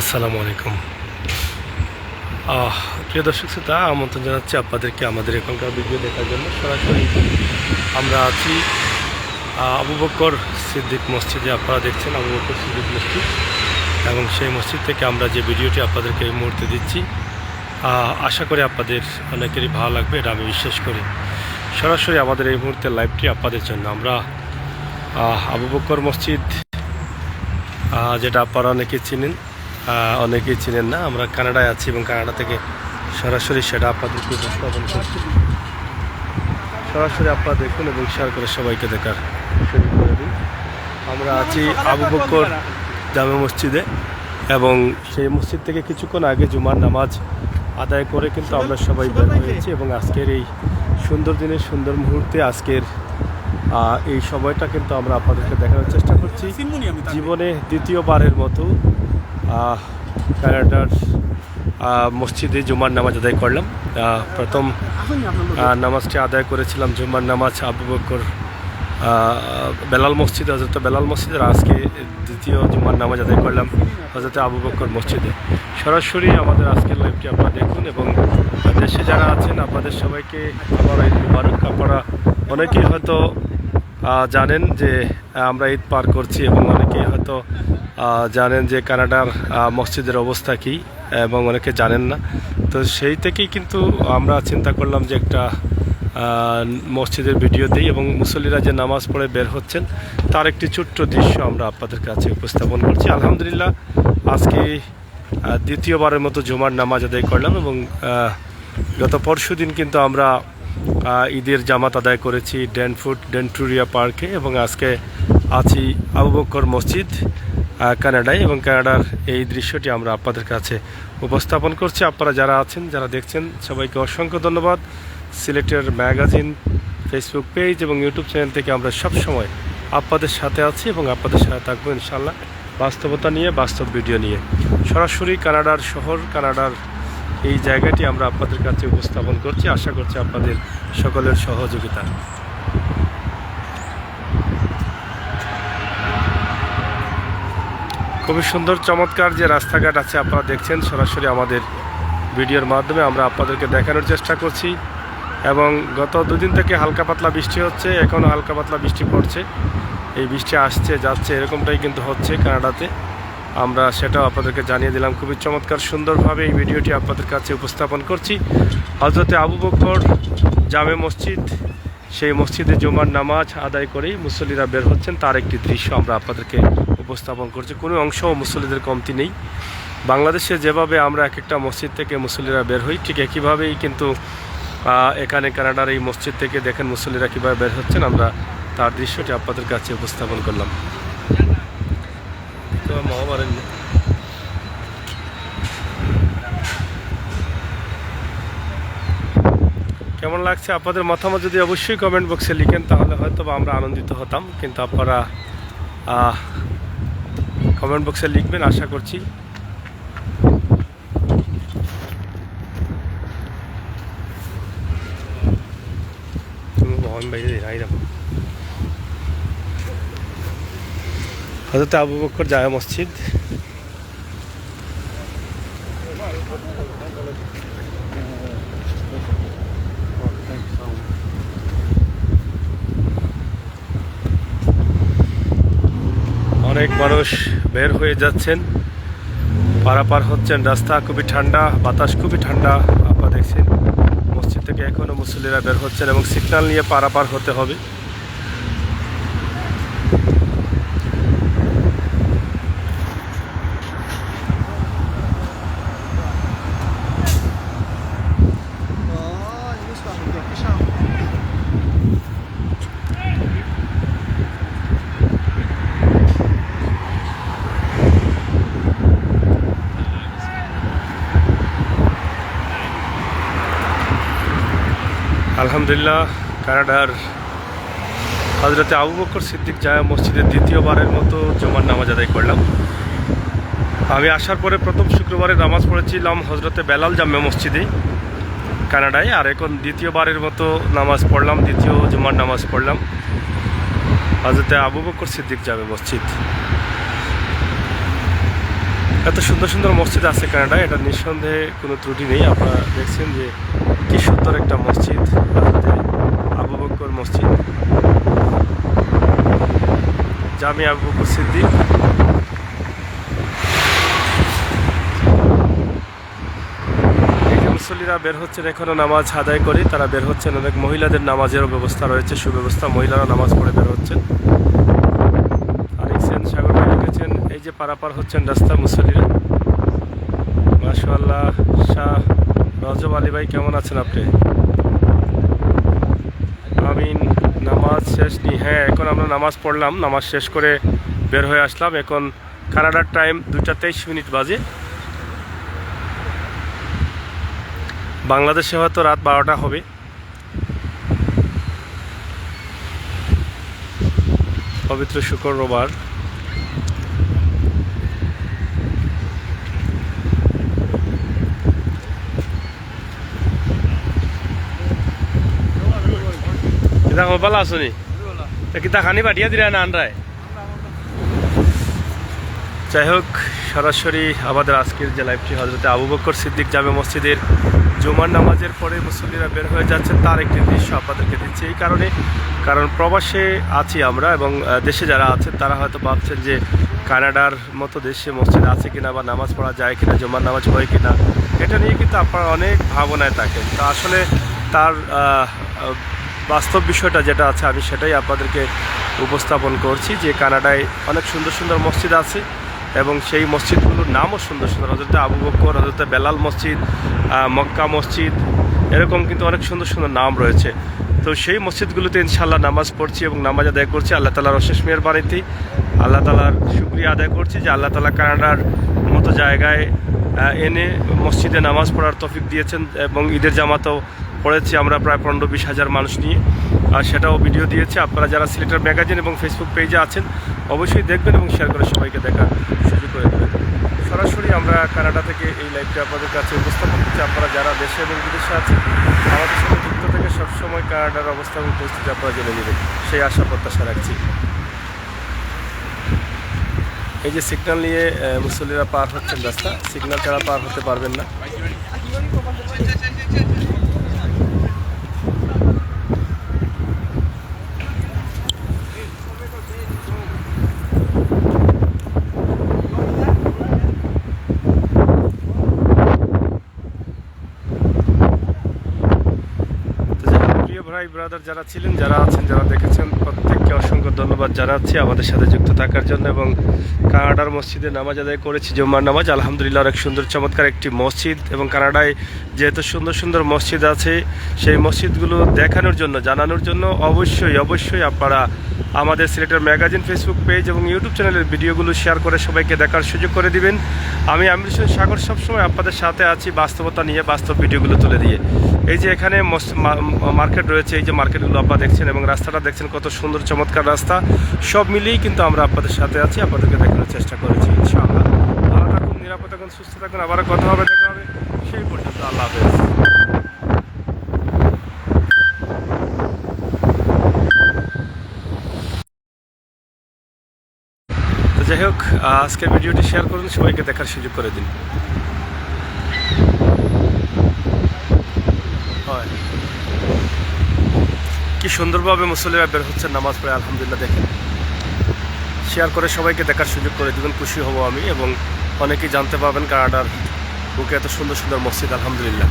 আসসালামু আলাইকুম। প্রিয় দর্শক শ্রোতা, আমন্ত্রণ জানাচ্ছি আপনাদেরকে আমাদের এখনকার ভিডিও দেখার জন্য। সরাসরি আমরা আছি আবু বকর সিদ্দিক মসজিদে। আপনারা দেখছেন আবু বকর সিদ্দিক মসজিদ। এবং সেই মসজিদ থেকে আমরা যে ভিডিওটি আপনাদেরকে এই মুহূর্তে দিচ্ছি আশা করি আপনাদের অনেকেরই ভালো লাগবে, এটা আমি বিশ্বাস করি। সরাসরি আমাদের এই মুহূর্তে লাইভটি আপনাদের জন্য আমরা আবু বকর মসজিদ যেটা আপনারা অনেকে চিনেন অনেকেই চিনেন না আমরা কানাডায় আছি এবং কানাডা থেকে সরাসরি সেটা আপনাদেরকে উপস্থাপন করছি। সরাসরি আপনারা দেখুন এবং শেয়ার করে সবাইকে দেখার করে দিন আমরা আছি আবু বকর জামে মসজিদে এবং সেই মসজিদ থেকে কিছুক্ষণ আগে জুমার নামাজ আদায় করে কিন্তু আমরা সবাই বের হয়েছি এবং আজকের এই সুন্দর দিনের সুন্দর মুহূর্তে আজকের এই সময়টা কিন্তু আমরা আপনাদেরকে দেখানোর চেষ্টা করছি। জীবনে দ্বিতীয়বারের মতো কানাডার মসজিদে জুমার নামাজ আদায় করলাম। প্রথম নামাজটি আদায় করেছিলাম জুমার নামাজ আবু বকর বেলাল মসজিদে হজরত বেলাল মসজিদের আজকে দ্বিতীয় জুমার নামাজ আদায় করলাম হজরত আবু বকর মসজিদে। সরাসরি আমাদের আজকের লাইভটি আপনারা দেখুন এবং দেশে যারা আছেন, আপনাদের সবাইকে আমার ঈদ মুবারক। আপনারা অনেকেই হয়তো জানেন যে আমরা ঈদ পার করছি এবং অনেকেই হয়তো জানেন যে কানাডার মসজিদের অবস্থা কী, এবং অনেকে জানেন না। তো সেই থেকেই কিন্তু আমরা চিন্তা করলাম যে একটা মসজিদের ভিডিও দিই, এবং মুসল্লিরা যে নামাজ পড়ে বের হচ্ছেন, তার একটি ছোট্ট দৃশ্য আমরা আপনাদের কাছে উপস্থাপন করছি। আলহামদুলিল্লাহ, আজকে দ্বিতীয়বারের মতো জুমার নামাজ আদায় করলাম, এবং গত পরশু দিন কিন্তু আমরা ঈদের জামাত আদায় করেছি ডেনফুট ডেন্টুরিয়া পার্কে, এবং আজকে আছি আবু বক্কর মসজিদ কানাডায় এবং কানাডার এই দৃশ্যটি আমরা আপনাদের কাছে উপস্থাপন করছি। আপনারা যারা আছেন, যারা দেখছেন, সবাইকে অসংখ্য ধন্যবাদ। সিলেটের ম্যাগাজিন, ফেসবুক পেজ এবং ইউটিউব চ্যানেল থেকে আমরা সব সময় আপনাদের সাথে আছি এবং আপনাদের সাথে থাকব ইনশাল্লাহ বাস্তবতা নিয়ে, বাস্তব ভিডিও নিয়ে। সরাসরি কানাডার শহর, কানাডার এই জায়গাটি আমরা আপনাদের কাছে উপস্থাপন করছি। আশা করছি আপনাদের সকলের সহযোগিতা। খুবই সুন্দর, চমৎকার যে রাস্তাঘাট আছে আপনারা দেখছেন, সরাসরি আমাদের ভিডিওর মাধ্যমে আমরা আপনাদেরকে দেখানোর চেষ্টা করছি। এবং গত দুদিন থেকে হালকা পাতলা বৃষ্টি হচ্ছে এখনও হালকা পাতলা বৃষ্টি পড়ছে। এই বৃষ্টি আসছে, যাচ্ছে, এরকমটাই কিন্তু হচ্ছে কানাডাতে। আমরা সেটাও আপনাদেরকে জানিয়ে দিলাম, খুবই চমৎকার, সুন্দরভাবে এই ভিডিওটি আপনাদের কাছে উপস্থাপন করছি। হজরতে আবু বকর জামে মসজিদ, সেই মসজিদে জুমার নামাজ আদায় করেই মুসল্লিরা বের হচ্ছেন, তার একটি দৃশ্য আমরা আপনাদেরকে উপস্থাপন করছে। কোনো অংশ মুসল্লিদের কমতি নেই। বাংলাদেশে যেভাবে আমরা এক একটা মসজিদ থেকে মুসল্লিরা বের হই, ঠিক একইভাবেই কিন্তু এখানে কানাডার এই মসজিদ থেকে দেখেন মুসল্লিরা কীভাবে বের হচ্ছেন। আমরা তার দৃশ্যটি আপনাদের কাছে উপস্থাপন করলাম। তো মহামারের কেমন লাগছে আপনাদের মতামত যদি অবশ্যই কমেন্ট বক্সে লিখেন, তাহলে হয়তো আমরা আনন্দিত হতাম। কিন্তু আপনারা কমেন্ট বক্সে লিখবেন আশা করছি। হজরত আবু বক্কর জায়া মসজিদ। অনেক মানুষ বের হয়ে যাচ্ছেন। পারাপার হচ্ছেন, রাস্তা খুবই ঠান্ডা, বাতাস খুবই ঠান্ডা। আপনারা দেখছেন, মসজিদ থেকে এখনও মুসল্লিরা বের হচ্ছেন এবং সিগন্যাল নিয়ে পারাপার হতে হবে। আলহামদুলিল্লাহ, কানাডার হজরতে আবু বকর সিদ্দিক জায়া মসজিদের দ্বিতীয়বারের মতো জমার নামাজ আদায় করলাম। আমি আসার পরে প্রথম শুক্রবারে নামাজ পড়েছিলাম হজরতে বেলাল জামে মসজিদে, কানাডায়, আর এখন দ্বিতীয়বারের মতো নামাজ পড়লাম, দ্বিতীয় জুমার নামাজ পড়লাম হজরতে আবু বকর সিদ্দিক জামে মসজিদ। এত সুন্দর সুন্দর মসজিদ আছে কানাডায়, এটা নিঃসন্দেহে কোনো ত্রুটি নেই। আপনারা দেখছেন যে কি সুন্দর একটা মসজিদ আবু বকর মসজিদ। জামি আবু বকর সিদ্দিক। মুসল্লিরা বের হচ্ছেন, এখনও নামাজ আদায় করে তারা বের হচ্ছেন। অনেক মহিলাদের নামাজেরও ব্যবস্থা রয়েছে, সুব্যবস্থা। মহিলারা নামাজ পড়ে বের হচ্ছেন। আরেক সেন সাগর ভাই এই যে পারাপার হচ্ছেন রাস্তা মুসল্লিরা। মাশাআল্লাহ, শাহ রজব আলী ভাই, কেমন আছেন আপনি? আমি নামাজ শেষ নি। হ্যাঁ এখন আমরা নামাজ পড়লাম, নামাজ শেষ করে বের হয়ে আসলাম। এখন কানাডার টাইম দুটা তেইশ মিনিট বাজে। বাংলাদেশে হয়তো রাত বারোটা হবে। পবিত্র কিতা ভালো আছো নি তা কিতা খানি পাঠিয়ে দিলে না আনরায় যাই হোক সরাসরি আমাদের আজকের যে লাইভটি হজরতে আবু বকর সিদ্দিক জামে মসজিদের জুমার নামাজের পরে মুসল্লিরা বের হয়ে যাচ্ছেন তার একটি দৃশ্য আপনাদেরকে দিচ্ছি এই কারণে। কারণ প্রবাসে আছি আমরা এবং দেশে যারা আছেন তারা হয়তো ভাবছেন যে কানাডার মতো দেশে মসজিদ আছে কিনা বা নামাজ পড়া যায় কিনা জুমার নামাজ হয় কিনা এটা নিয়ে কিন্তু আপনারা অনেক ভাবনায় থাকেন। তো আসলে তার বাস্তব বিষয়টা যেটা আছে, আমি সেটাই আপনাদেরকে উপস্থাপন করছি যে কানাডায় অনেক সুন্দর সুন্দর মসজিদ আছে এবং সেই মসজিদগুলোর নামও সুন্দর সুন্দর। হজরতে আবু বকর হজরতে বেলাল মসজিদ মক্কা মসজিদ, এরকম কিন্তু অনেক সুন্দর সুন্দর নাম রয়েছে। তো সেই মসজিদগুলোতে ইনশাল্লাহ নামাজ পড়ছি এবং নামাজ আদায় করছি। আল্লাহ তালার অশেষ মেয়ের বাড়িতেই আল্লাহ তালার শুক্রিয়া আদায় করছি যে আল্লাহ তালা কানাডার মতো জায়গায় এনে মসজিদে নামাজ পড়ার তফিক দিয়েছেন এবং ঈদের জামাতও পড়েছি আমরা প্রায় পনেরো বিশ হাজার মানুষ নিয়ে। আর সেটাও ভিডিও দিয়েছে। আপনারা যারা সিলেটের ম্যাগাজিন এবং ফেসবুক পেজে আছেন, অবশ্যই দেখবেন এবং শেয়ার করে সবাইকে দেখার সুযোগ করে দেবেন। সরাসরি আমরা কানাডা থেকে এই লাইভটা আপনাদের কাছে উপস্থাপন করছি। আপনারা যারা দেশে এবং বিদেশে আছেন, আমাদের সাথে যুক্ত থেকে সবসময় কানাডার অবস্থা এবং পরিস্থিতি আপনারা জেনে নেবেন। সেই আশা প্রত্যাশা রাখছি। এই যে সিগন্যাল নিয়ে মুসল্লিরা পার হচ্ছেন রাস্তা। সিগন্যাল ছাড়া পার হতে পারবেন না তো যাই ভাই ব্রাদার যারা ছিলেন যারা আছেন যারা দেখেছেন প্রত্যেককে অসংখ্য ধন্যবাদ জানাচ্ছি আমাদের সাথে যুক্ত থাকার জন্য এবং কানাডার মসজিদে নামাজ আদায় করেছি, জুম্মার নামাজ। আলহামদুলিল্লাহ অনেক সুন্দর, চমৎকার একটি মসজিদ এবং কানাডায় যেহেতু সুন্দর সুন্দর মসজিদ আছে, সেই মসজিদগুলো দেখানোর জন্য, জানানোর জন্য অবশ্যই অবশ্যই আপনারা আমাদের সিলেটের ম্যাগাজিন, ফেসবুক পেজ এবং ইউটিউব চ্যানেলের ভিডিওগুলো শেয়ার করে সবাইকে দেখার সুযোগ করে দিবেন। আমি আমির হোসেন সাগর সবসময় আপনাদের সাথে আছি, বাস্তবতা নিয়ে, বাস্তব ভিডিওগুলো তুলে দিয়ে। এই যে এখানে মার্কেট রয়েছে, এই যে মার্কেটগুলো আপনারা দেখছেন এবং রাস্তাটা দেখছেন কত সুন্দর চমৎকার রাস্তা। সব মিলিয়েই কিন্তু আমরা আপনাদের সাথে আছি, আপনাদেরকে দেখানোর চেষ্টা করেছি, ইনশাআল্লাহ। ভালো থাকুন, নিরাপদ থাকুন, সুস্থ থাকুন আবার কথা হবে, দেখা হবে। সেই পর্যন্ত আল্লাহ হাফেজ। যাই হোক আজকের ভিডিওটি শেয়ার করুন, সবাইকে দেখার সুযোগ করে দিন হয় কি সুন্দরভাবে মুসল্লিরা বের হচ্ছে নামাজ পড়ে, আলহামদুলিল্লাহ দেখেন। শেয়ার করে সবাইকে দেখার সুযোগ করে দেবেন, খুশি হব আমি এবং অনেকেই জানতে পারবেন কানাডার বুকে এত সুন্দর সুন্দর মসজিদ, আলহামদুলিল্লাহ।